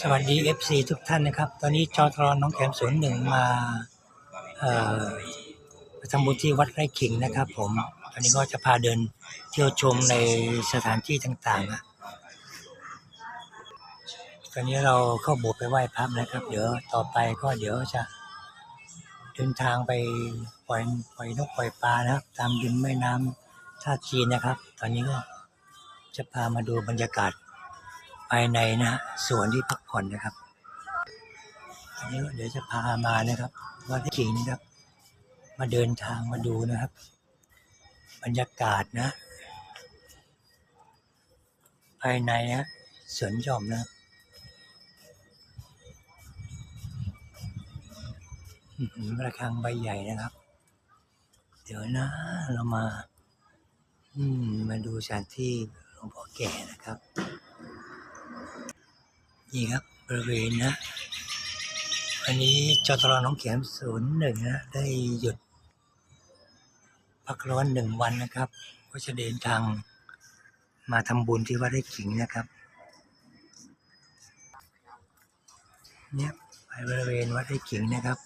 สวัสดี FC ทุกท่านนะครับ ตอนนี้จอทรน้องแขมสวนหนึ่งมาทำบุญที่วัดไร่ขิงนะครับ ผมตอนนี้ก็จะพาเดินเที่ยวชมในสถานที่ต่างๆนะตอนนี้เราเข้าโบสถ์ไปไหว้พระนะครับ เดี๋ยวต่อไปก็เดี๋ยวจะเดินทางไปปล่อยปล่อยนกปล่อยปลานะครับ ตามริมแม่น้ำท่าจีนนะครับ ตอนนี้ก็จะพามาดูบรรยากาศ ภายในนะฮะสวนที่พักผ่อนนะครับอันนี้เดี๋ยวจะพามานะครับ ว่าที่จริงนะครับ มาเดินทางมาดูนะครับ บรรยากาศนะ ภายในฮะสวนหย่อมนะครับระฆังใบใหญ่นะครับ เดี๋ยวนะ เรามา อืม มาดูสถานที่หลวงพ่อแก่นะครับ นี่ครับบริเวณนะวันนี้จตรน้องเขียมศูนย์หนึ่งนะได้หยุด พักร้อนหนึ่งวันนะครับ ก็จะเดินทางมาทำบุญที่วัดไร่ขิงนะครับเนี่ยไปบริเวณวัดไร่ขิงนะครับ